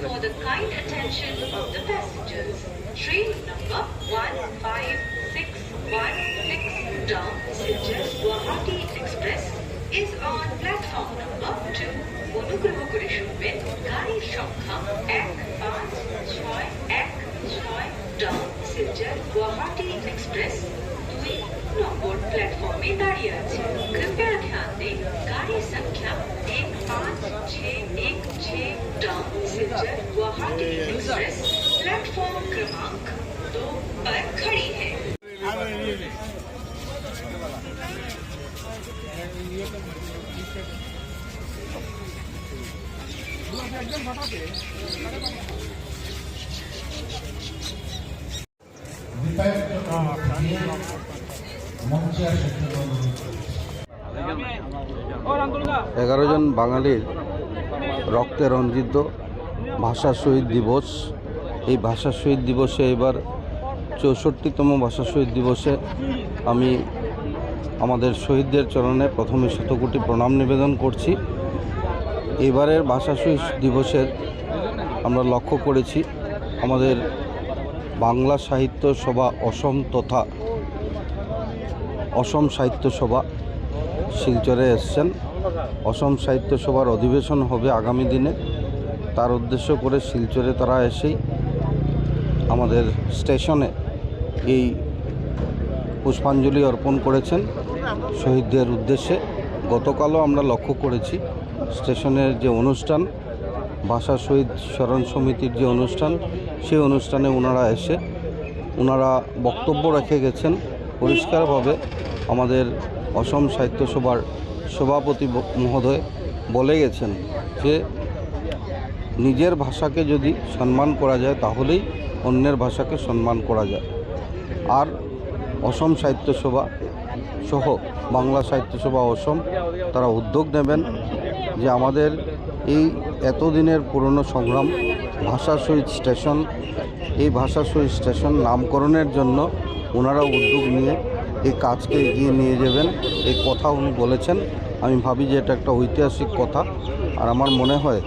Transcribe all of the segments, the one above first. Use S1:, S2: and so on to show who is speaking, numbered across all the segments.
S1: for the kind attention of the passengers. Train number 15616 down to Guwahati Express is on platform number 2. Onugraha Kure Shubhin, Gari Shokha, Ek Paas Choi, Ek Choi, down Siljar Guwahati Express. Dui Nombor platform Medariya Chhe. Kripya Dhyan De, Ek Paas Choi, platform क्रमांक दो पर खड़ी है
S2: মঞ্চে আসার জন্য অনুরোধ করছি।
S3: এগারো জন বাঙালির রক্তে রঞ্জিত ভাষা শহীদ দিবস। এই ভাষা শহীদ দিবসে এবার চৌষট্টিতম ভাষা শহীদ দিবসে আমি আমাদের শহীদদের চরণে প্রথমে শতকোটি প্রণাম নিবেদন করছি। এবারের ভাষা শহীদ দিবসের আমরা লক্ষ্য করেছি আমাদের বাংলা সাহিত্য সভা অসম তথা অসম সাহিত্য সভা শিলচরে এসছেন। অসম সাহিত্য সভার অধিবেশন হবে আগামী দিনে। তার উদ্দেশ্য করে শিলচরে তারা এসেই আমাদের স্টেশনে এই পুষ্পাঞ্জলি অর্পণ করেছেন। শহীদদের উদ্দেশ্যে গতকালও আমরা লক্ষ্য করেছি স্টেশনের যে অনুষ্ঠান ভাষা শহীদ স্মরণ সমিতির যে অনুষ্ঠান, সেই অনুষ্ঠানে ওনারা এসে ওনারা বক্তব্য রেখে গেছেন পরিষ্কারভাবে। আমাদের অসম সাহিত্য সভার সভাপতি মহোদয় বলে গেছেন যে নিজের ভাষাকে যদি সম্মান করা যায়, তাহলেই অন্যের ভাষাকে সম্মান করা যায়। আর অসম সাহিত্য সভা সহ বাংলা সাহিত্য সভা অসম, তারা উদ্যোগ নেবেন যে আমাদের এই এতদিনের পুরনো সংগ্রাম, ভাষা শহীদ স্টেশন, এই ভাষা শহীদ স্টেশন নামকরণের জন্য ওনারা উদ্যোগ নিয়ে এই কাজকে এগিয়ে নিয়ে যাবেন। এই কথা উনি বলেছেন। আমি ভাবি যে এটা একটা ঐতিহাসিক কথা। আর আমার মনে হয়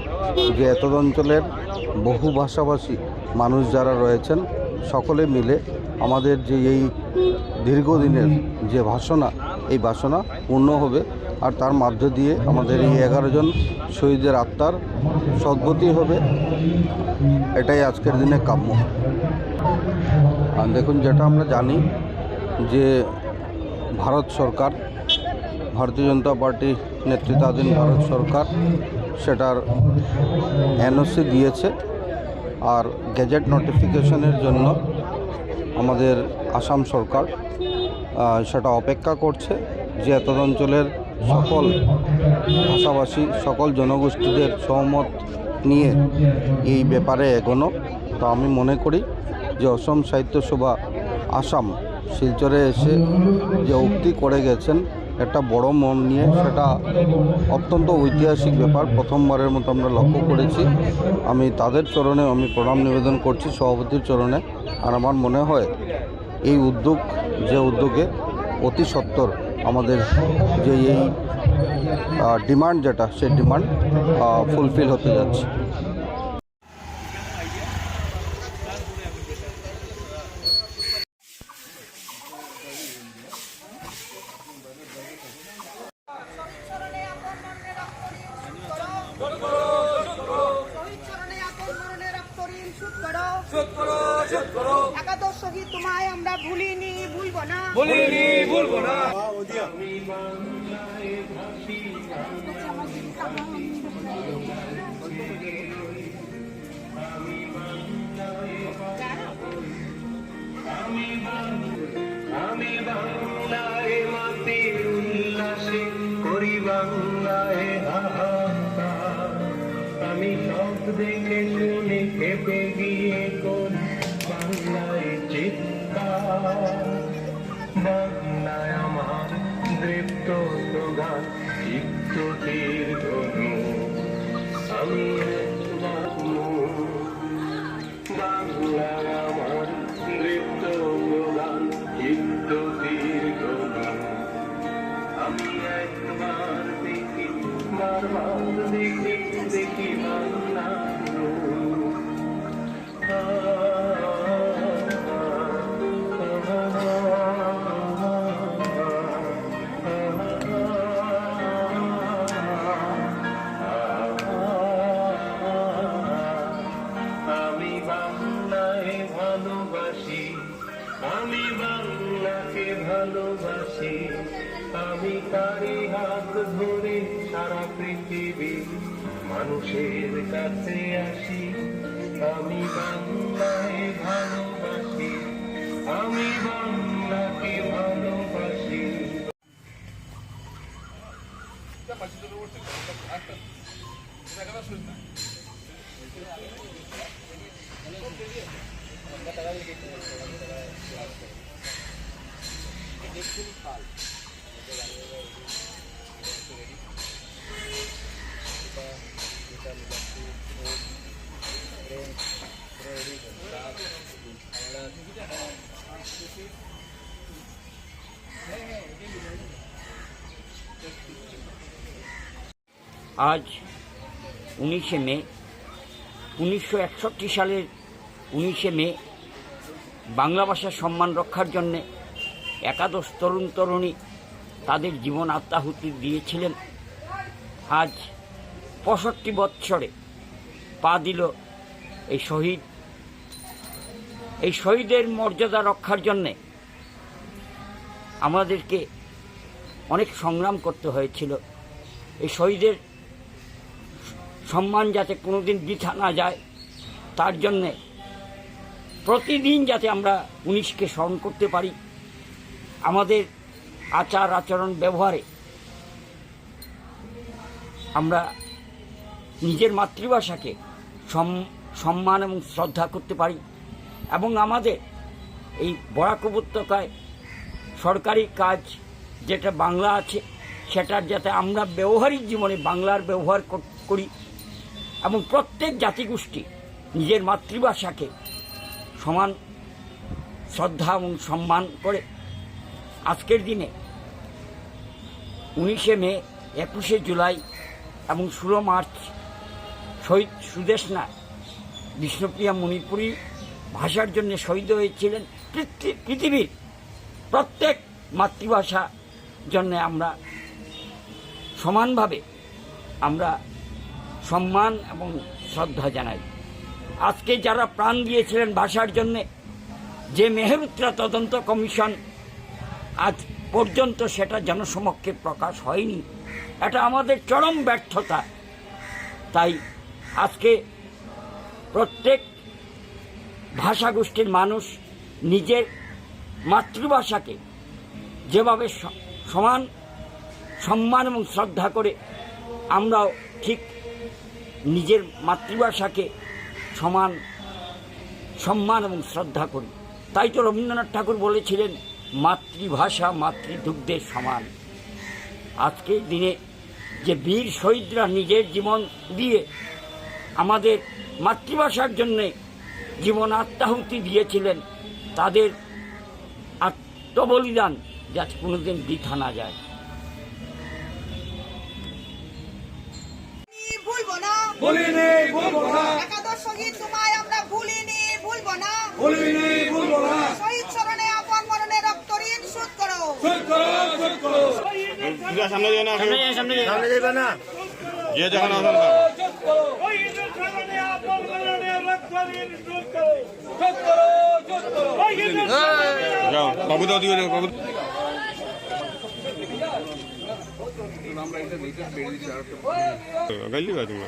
S3: যে এত অঞ্চলের বহু ভাষাভাষী মানুষ যারা রয়েছেন, সকলে মিলে আমাদের যে এই দীর্ঘদিনের যে বাসনা এই বাসনা পূর্ণ হবে। আর তার মধ্য দিয়ে আমাদের এই এগারো জন শহীদের আত্মার সদ্গতি হবে। এটাই আজকের দিনে কাম্য। আর দেখুন, যেটা আমরা জানি যে ভারত সরকার, ভারতীয় জনতা পার্টি নেতৃত্বাধীন ভারত সরকার সেটার এনওসি দিয়েছে আর গেজেট নোটিফিকেশনের জন্য আমাদের আসাম সরকার সেটা অপেক্ষা করছে যে এত অঞ্চলের সকল ভাষাভাষী, সকল জনগোষ্ঠীদের সহমত নিয়ে এই ব্যাপারে এগোনো। তো আমি মনে করি যে অসম সাহিত্য সভা আসাম শিলচরে এসে যে উক্তি করে গেছেন একটা বড় মন নিয়ে সেটা অত্যন্ত ঐতিহাসিক ব্যাপার। প্রথমবারের মতো আমরা লক্ষ্য করেছি। আমি তাদের চরণে আমি প্রণাম নিবেদন করছি সভাপতির চরণে। আর আমার মনে হয় এই উদ্যোগ, যে উদ্যোগে অতি সত্বর
S4: আমাদের যে এই ডিমান্ড যেটা, সেই ডিমান্ড ফুলফিল হতে যাচ্ছে।
S5: মানুষের কাছে আসি। আমি বাংলায় ভালোবাসি। আমি বাংলাকে ভালোবাসি
S6: আজ উনিশে মে, উনিশশো একষট্টি সালের উনিশে মে, বাংলা ভাষার সম্মান রক্ষার জন্যে একাদশ তরুণ তরুণী তাদের জীবন আত্মাহুতি দিয়েছিলেন। আজ পঁয়ষট্টি বৎসরে পা দিল এই শহীদ। এই শহীদের মর্যাদা রক্ষার জন্যে আমাদেরকে অনেক সংগ্রাম করতে হয়েছিল। এই শহীদের সম্মান যাতে কোনোদিন বৃথা না যায়, তার জন্যে প্রতিদিন যাতে আমরা উনিশকে স্মরণ করতে পারি, আমাদের আচার আচরণ ব্যবহারে আমরা নিজের মাতৃভাষাকে সম- সম্মান এবং শ্রদ্ধা করতে পারি এবং আমাদের এই বরাক উপত্যকায় সরকারি কাজ যেটা বাংলা আছে, সেটার যাতে আমরা ব্যবহারিক জীবনে বাংলার ব্যবহার করি এবং প্রত্যেক জাতিগোষ্ঠী নিজের মাতৃভাষাকে সমান শ্রদ্ধা এবং সম্মান করে। আজকের দিনে উনিশে মে, একুশে জুলাই এবং ষোলো মার্চ শহীদ সুদেশনা বিষ্ণুপ্রিয়া মণিপুরী ভাষার জন্য শহীদ হয়েছিলেন। পৃথিবীর প্রত্যেক মাতৃভাষা জন্য আমরা সমানভাবে আমরা সম্মান এবং শ্রদ্ধা জানাই। আজকে যারা প্রাণ দিয়েছিলেন ভাষার জন্যে, যে মেহরুত্রা তদন্ত কমিশন আজ পর্যন্ত সেটা জনসমক্ষে প্রকাশ হয়নি। এটা আমাদের চরম ব্যর্থতা। তাই আজকে প্রত্যেক ভাষাগোষ্ঠীর মানুষ নিজের মাতৃভাষাকে যেভাবে সমান সম্মান এবং শ্রদ্ধা করে আমরাও ঠিক নিজের মাতৃভাষাকে সমান সম্মান এবং শ্রদ্ধা করি। তাই তো রবীন্দ্রনাথ ঠাকুর বলেছিলেন, মাতৃভাষা মাতৃদুগ্ধের সমান। আজকের দিনে যে বীর শহীদরা নিজের জীবন দিয়ে আমাদের মাতৃভাষার জন্যে জীবন আত্মাহুতি দিয়েছিলেন, তাদের আত্মবলিদান যাতে কোনোদিন বৃথা না যায়।
S7: ভুলিনি ভুলবো না।
S8: একাদশ শহীদ তোমায় আমরা ভুলিনি ভুলবো না।
S7: ভুলিনি ভুলবো না।
S8: শহীদ স্মরণে আপন মরণে রক্ত ঋণ শোধ করো।
S7: শোধ করো শোধ করো। শোধ করো শোধ করো। শোধ করো।
S9: বাবু দাও দিকে বাবু গাইলি বা তুমি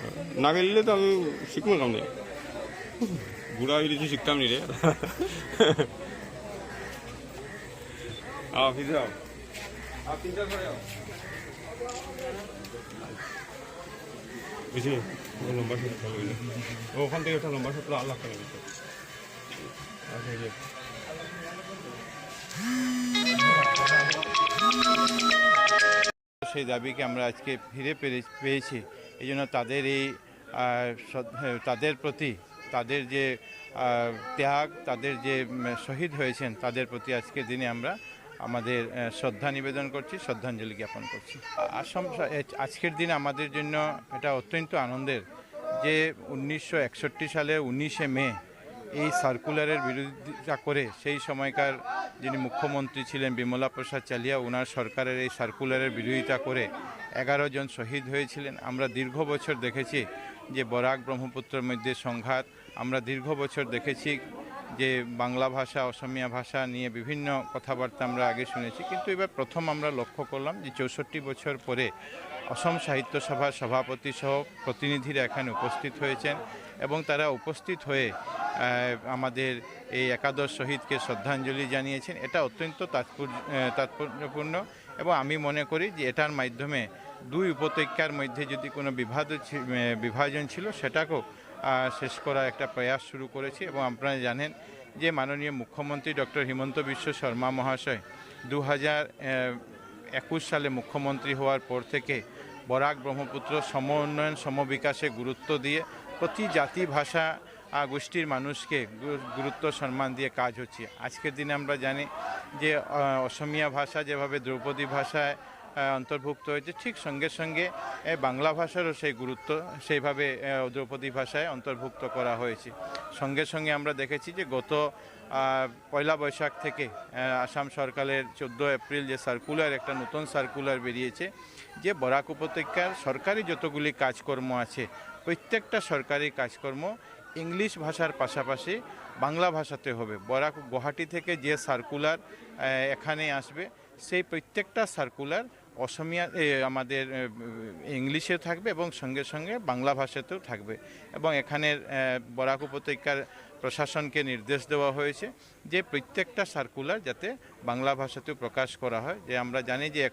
S9: না গাইলে তো আমি শিখব কাম নেই বুড়া হয়ে গেছি শিখতাম নি রে ফিরে আও বুঝলি লম্বা শট ওখান থেকে একটা লম্বা শট আল্লাহ করে আচ্ছা
S10: সেই দাবিকে আমরা আজকে ফিরে পেয়েছি। এই জন্য তাদের এই হ্যাঁ, তাদের প্রতি তাদের যে ত্যাগ তাদের যে শহীদ হয়েছেন তাদের প্রতি আজকের দিনে আমরা আমাদের শ্রদ্ধা নিবেদন করছি শ্রদ্ধাঞ্জলি জ্ঞাপন করছি। আসাম আজকের দিন আমাদের জন্য এটা অত্যন্ত আনন্দের যে উনিশশো একষট্টি সালে উনিশে মে এই সার্কুলারের বিরোধিতা করে সেই সময়কার যিনি মুখ্যমন্ত্রী ছিলেন বিমলা প্রসাদ চালিয়া ওনার সরকারের এই সার্কুলারের বিরোধিতা করে এগারো জন শহীদ হয়েছিলেন। আমরা দীর্ঘ বছর দেখেছি যে বরাক ব্রহ্মপুত্রের মধ্যে সংঘাত, আমরা দীর্ঘ বছর দেখেছি যে বাংলা ভাষা, অসমীয়া ভাষা নিয়ে বিভিন্ন কথাবার্তা আমরা আগে শুনেছি। কিন্তু এবার প্রথম আমরা লক্ষ্য করলাম যে চৌষট্টি বছর পরে অসম সাহিত্য সভার সভাপতি সহ প্রতিনিধিরা এখানে উপস্থিত হয়েছেন এবং তারা উপস্থিত হয়ে আমাদের এই একাদশ শহীদকে শ্রদ্ধাঞ্জলি জানিয়েছেন। এটা অত্যন্ত তাৎপর্য তাৎপর্যপূর্ণ এবং আমি মনে করি যে এটার মাধ্যমে দুই উপত্যকার মধ্যে যদি কোনো বিভাদ বিভাজন ছিল, সেটাকেও শেষ করার একটা প্রয়াস শুরু করেছি এবং আপনারা জানেন যে মাননীয় মুখ্যমন্ত্রী ডক্টর হিমন্ত বিশ্ব শর্মা মহাশয় দু একুশ সালে মুখ্যমন্ত্রী হওয়ার পর থেকে বরাক ব্রহ্মপুত্র সম উন্নয়ন সমবিকাশে গুরুত্ব দিয়ে প্রতি জাতি ভাষা গোষ্ঠীর মানুষকে গুরুত্ব, সম্মান দিয়ে কাজ হচ্ছে। আজকের দিনে আমরা জানি যে অসমীয়া ভাষা যেভাবে দ্রৌপদী ভাষায় অন্তর্ভুক্ত হয়েছে, ঠিক সঙ্গে সঙ্গে বাংলা ভাষারও সেই গুরুত্ব, সেইভাবে দ্রৌপদী ভাষায় অন্তর্ভুক্ত করা হয়েছে। সঙ্গে সঙ্গে আমরা দেখেছি যে, গত পয়লা বৈশাখ থেকে আসাম সরকারের চোদ্দ এপ্রিল যে সার্কুলার একটা নতুন সার্কুলার বেরিয়েছে, যে বরাক উপত্যকার সরকারি যতগুলি কাজকর্ম আছে, প্রত্যেকটা সরকারি কাজকর্ম ইংলিশ ভাষার পাশাপাশি বাংলা ভাষাতে হবে। বরাক গুয়াহাটি থেকে যে সার্কুলার এখানে আসবে, সেই প্রত্যেকটা সার্কুলার অসমিয়া আমাদের ইংলিশে থাকবে এবং সঙ্গে সঙ্গে বাংলা ভাষাতেও থাকবে। এবং এখানের বরাক উপত্যকার প্রশাসনকে নির্দেশ দেওয়া হয়েছে যে প্রত্যেকটা সার্কুলার যাতে বাংলা ভাষাতেও প্রকাশ করা হয়। যে আমরা জানি যে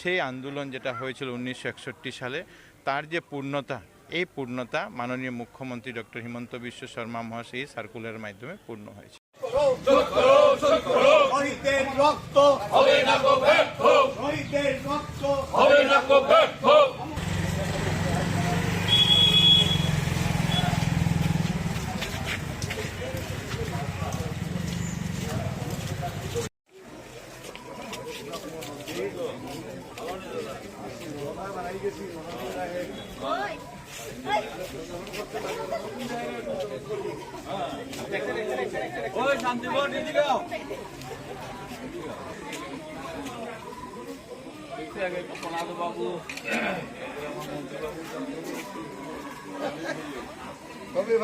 S10: সেই আন্দোলন যেটা হয়েছিল উনিশশো একষট্টি সালে, তার যে পূর্ণতা এই পূর্ণতা মাননীয় মুখ্যমন্ত্রী ডক্টর হিমন্ত বিশ্ব শর্মা মহাশয় এই সার্কুলারের মাধ্যমে পূর্ণ হয়েছে।
S7: রক্ত হবে না গো ব্যর্থ। শহীদের রক্ত হবে না গো ব্যর্থ।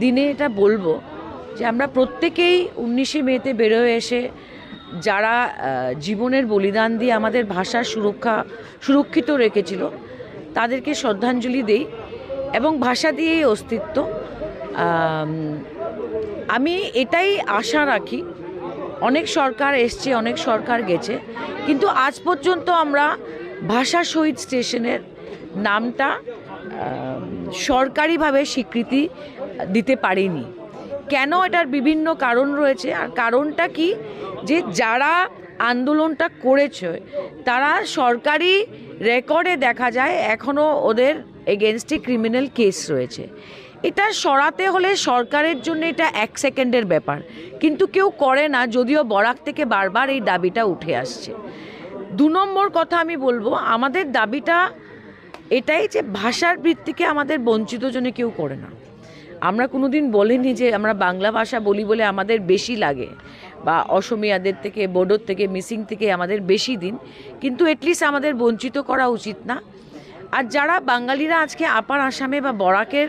S11: দিনে এটা বলব যে আমরা প্রত্যেকেই উনিশে মেতে বেরোয় এসে যারা জীবনের বলিদান দিয়ে আমাদের ভাষার সুরক্ষা, সুরক্ষিত রেখেছিল, তাদেরকে শ্রদ্ধাঞ্জলি দেই এবং ভাষা দিয়েই অস্তিত্ব। আমি এটাই আশা রাখি, অনেক সরকার এসছে, অনেক সরকার গেছে, কিন্তু আজ পর্যন্ত আমরা ভাষা শহীদ স্টেশনের নামটা সরকারিভাবে স্বীকৃতি দিতে পারেনি। কেন এটার বিভিন্ন কারণ রয়েছে? আর কারণটা কি? যে যারা আন্দোলনটা করেছে, তারা সরকারি রেকর্ডে দেখা যায় এখনও ওদের এগেনস্টে ক্রিমিনাল কেস রয়েছে। এটা সরাতে হলে সরকারের জন্য এটা এক সেকেন্ডের ব্যাপার। কিন্তু কেউ করে না, যদিও বরাক থেকে বারবার এই দাবিটা উঠে আসছে। দু নম্বর কথা আমি বলব, আমাদের দাবিটা এটাই যে ভাষার ভিত্তিকে আমাদের বঞ্চিত জন্য কেউ করে না। আমরা কোনোদিন বলিনি যে আমরা বাংলা ভাষা বলি বলে আমাদের বেশি লাগে বা অসমিয়াদের থেকে, বোডোর থেকে, মিসিং থেকে আমাদের বেশি দিন। কিন্তু এটলিস্ট আমাদের বঞ্চিত করা উচিত না। আর যারা বাঙালিরা আজকে আপার আসামে বা বরাকের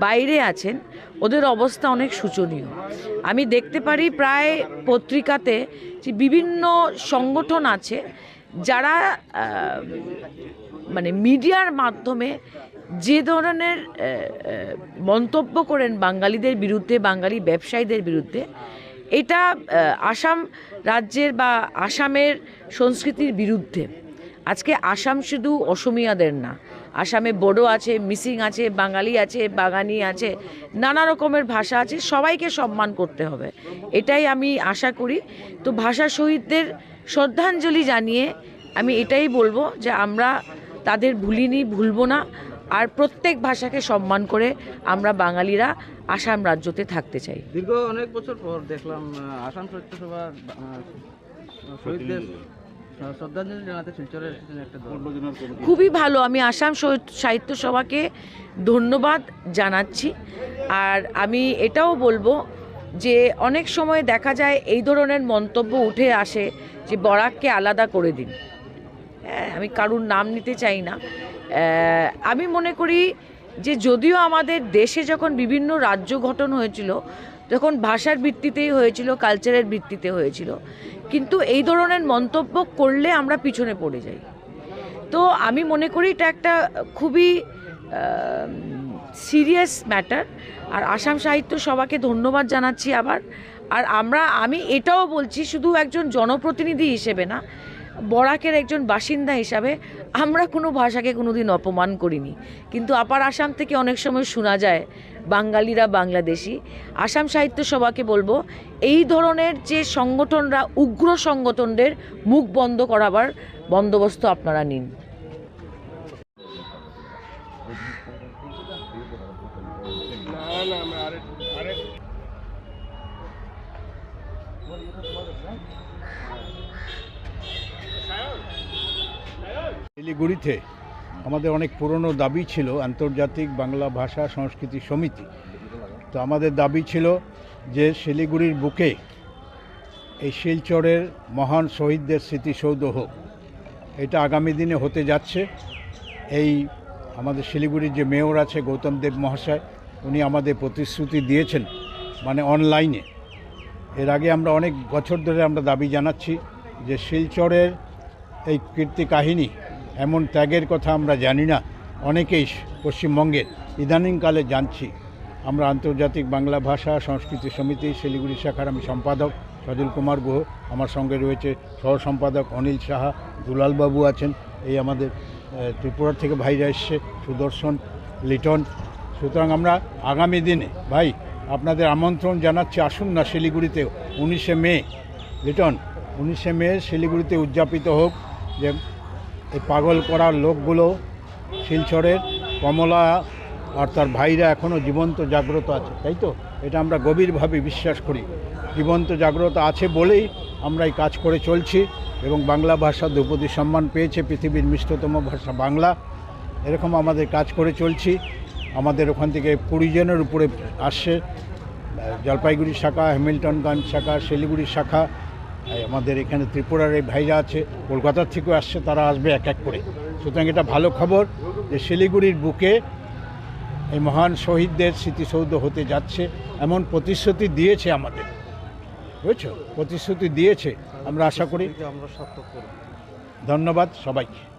S11: বাইরে আছেন, ওদের অবস্থা অনেক শোচনীয়। আমি দেখতে পারি প্রায় পত্রিকাতে যে বিভিন্ন সংগঠন আছে, যারা মানে মিডিয়ার মাধ্যমে যে ধরনের মন্তব্য করেন বাঙালিদের বিরুদ্ধে, বাঙালি ব্যবসায়ীদের বিরুদ্ধে, এটা আসাম রাজ্যের বা আসামের সংস্কৃতির বিরুদ্ধে। আজকে আসাম শুধু অসমিয়াদের না, আসামে বড়ো আছে, মিসিং আছে, বাঙালি আছে বাগানি আছে, নানা রকমের ভাষা আছে, সবাইকে সম্মান করতে হবে। এটাই আমি আশা করি। তো ভাষা শহীদদের শ্রদ্ধাঞ্জলি জানিয়ে আমি এটাই বলব যে আমরা তাদের ভুলিনি ভুলবো না। আর প্রত্যেক ভাষাকে সম্মান করে আমরা বাঙালিরা আসাম রাজ্যতে থাকতে চাই।
S2: দীর্ঘ অনেক বছর পর দেখলাম আসাম সাহিত্য শহীদদের শ্রদ্ধাঞ্জলি জানাতে শিলচরের একটা
S11: খুবই ভালো। আমি আসাম সহ- সাহিত্য সভাকে ধন্যবাদ জানাচ্ছি। আর আমি এটাও বলব যে অনেক সময় দেখা যায় এই ধরনের মন্তব্য উঠে আসে যে বরাককে আলাদা করে দিন। আমি কারুর নাম নিতে চাই না। আমি মনে করি যে যদিও আমাদের দেশে যখন বিভিন্ন রাজ্য গঠন হয়েছিল, তখন ভাষার ভিত্তিতেই হয়েছিল কালচারের ভিত্তিতে হয়েছিল। কিন্তু এই ধরনের মন্তব্য করলে আমরা পিছনে পড়ে যাই। তো আমি মনে করি এটা একটা খুবই সিরিয়াস ম্যাটার আর আসাম সাহিত্য সভাকে ধন্যবাদ জানাচ্ছি আবার। আর আমরা, আমি এটাও বলছি, শুধু একজন জনপ্রতিনিধি হিসেবে না বরাকের একজন বাসিন্দা হিসাবে আমরা কোনো ভাষাকে কোনোদিন অপমান করিনি। কিন্তু আপার আসাম থেকে অনেক সময় শোনা যায়, বাঙালিরা বাংলাদেশি। আসাম সাহিত্য সভাকে বলব, এই ধরনের যে সংগঠনরা উগ্র সংগঠনদের মুখ বন্ধ করাবার বন্দোবস্ত আপনারা নিন।
S12: শিলিগুড়িতে আমাদের অনেক পুরনো দাবি ছিল আন্তর্জাতিক বাংলা ভাষা সংস্কৃতি সমিতি। তো আমাদের দাবি ছিল যে শিলিগুড়ির বুকে এই শিলচরের মহান শহীদদের স্মৃতিসৌধ হোক। এটা আগামী দিনে হতে যাচ্ছে। এই আমাদের শিলিগুড়ির যে মেয়র আছে গৌতম দেব মহাশয়, উনি আমাদের প্রতিশ্রুতি দিয়েছেন মানে অনলাইনে। এর আগে আমরা অনেক বছর ধরে আমরা দাবি জানাচ্ছি যে শিলচরের এই কীর্তি কাহিনী এমন ত্যাগের কথা আমরা জানি না। অনেকেই পশ্চিমবঙ্গের ইদানিংকালে জানছি। আমরা আন্তর্জাতিক বাংলা ভাষা সংস্কৃতি সমিতি, শিলিগুড়ি শাখার আমি সম্পাদক সজল কুমার গুহ, আমার সঙ্গে রয়েছে সহ সম্পাদক অনিল সাহা দুলালবাবু আছেন, এই আমাদের ত্রিপুরা থেকে ভাইরা এসছে, সুদর্শন, লিটন। সুতরাং আমরা আগামী দিনে, ভাই, আপনাদের আমন্ত্রণ জানাচ্ছি, আসুন না শিলিগুড়িতে উনিশে মে, লিটন, উনিশে মে শিলিগুড়িতে উদযাপিত হোক, যে এই পাগল করার লোকগুলো শিলচরের কমলা আর তার ভাইরা এখনও জীবন্ত জাগ্রত আছে, তাই তো? এটা আমরা গভীরভাবে বিশ্বাস করি। জীবন্ত জাগ্রত আছে বলেই আমরা এই কাজ করে চলছি এবং বাংলা ভাষা দ্রৌপদী সম্মান পেয়েছে পৃথিবীর মিষ্টতম ভাষা বাংলা। এরকম আমাদের কাজ করে চলছি। আমাদের ওখান থেকে কুড়ি জনের উপরে আসছে। জলপাইগুড়ি শাখা, হ্যামিল্টনগঞ্জ শাখা, শিলিগুড়ি শাখা আমাদের এখানে ত্রিপুরার এই ভাইরা আছে কলকাতার থেকেও আসছে তারা আসবে এক এক করে। সুতরাং এটা ভালো খবর যে শিলিগুড়ির বুকে এই মহান শহীদদের স্মৃতিসৌধ হতে যাচ্ছে এমন প্রতিশ্রুতি দিয়েছে আমাদের। বুঝছ? প্রতিশ্রুতি দিয়েছে আমরা আশা করি।
S2: আমরা
S12: ধন্যবাদ সবাইকে।